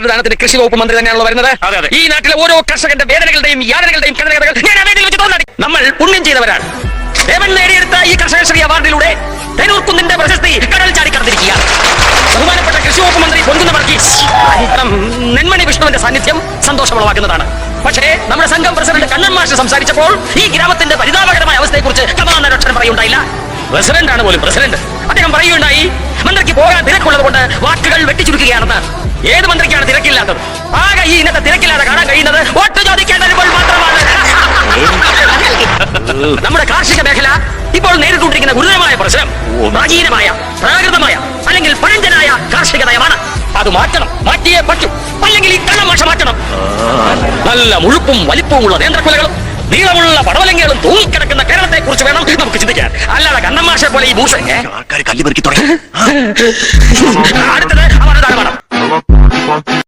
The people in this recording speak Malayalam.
ദാനത്തിന് കൃഷി വകുപ്പ് മന്ത്രി തന്നെയാണല്ലോ വരുന്നത്. ഈ നാട്ടിലെ ഓരോ കർഷകന്റെ വേദനകളുടെയും യാതനകളുടെയും കഥകൾ ഞാൻ വെച്ച് തോന്നടി. നമ്മൾ പുണ്യം ചെയ്തവരാണ്. ദേവൻ നേടിയെടുത്ത ഈ കർഷക ശ്രീ അവാർഡിലൂടെ തെരൂർക്കുന്നിന്റെ പ്രശസ്തി കടൽ ചാടി കടന്നിരിക്കുകയാണ്. ബഹുമാനപ്പെട്ട കൃഷി വകുപ്പ് മന്ത്രി പൊൻകുന്ന വർഗീസ് നെന്മണി വിഷ്ണുവിന്റെ സാന്നിധ്യം സന്തോഷമുളവാക്കുന്നതാണ് പക്ഷേ നമ്മുടെ സംഘം പ്രസിഡന്റ് കണ്ണൻ മാഷ് സംസാരിച്ചപ്പോൾ ഈ ഗ്രാമത്തിന്റെ പരിതാപകരമായ അവസ്ഥയെക്കുറിച്ച് കമാന്നൊരക്ഷരം പറയുണ്ടായില്ല. പ്രസിഡന്റ് ആണ് പോലും പ്രസിഡന്റ്. അദ്ദേഹം പറയുകയുണ്ടായി വാക്കുകൾ വെട്ടിച്ചുരുക്കുകയാണെന്ന് ഏത് മന്ത്രിക്കാണ് തിരക്കില്ലാത്തത്? ആകെ ഈ ഇന്നത്തെ തിരക്കില്ലാതെ കാണാൻ കഴിയുന്നത് വോട്ട് വരുമ്പോൾ മാത്രമാണ്. നമ്മുടെ കാർഷിക മേഖല ഇപ്പോൾ നേരിട്ടുകൊണ്ടിരിക്കുന്ന ഗുരുതരമായ പ്രശ്നം പ്രാചീനമായ പ്രാകൃതമായ അല്ലെങ്കിൽ പഴഞ്ചനായ കാർഷിക നയമാണ്. അത് മാറ്റണം മാറ്റിയേ പറ്റൂ. അല്ലെങ്കിൽ ഈ കള്ളമാഷ മാറ്റണം. നല്ല മുഴുപ്പും വലിപ്പവുമുള്ള നേന്ത്രക്കുലകളും നീളമുള്ള പടവലങ്ങകളും തൂങ്ങിക്കിടക്കുന്ന കേരളത്തെ കുറിച്ച് വേണം നമുക്ക് ചിന്തിക്കാൻ. അല്ലാതെ കണ്ണമാഷെ പോലെ ഈ ഭൂഷ ആൾക്കാർ കല്ല് തുടങ്ങി. അടുത്തത്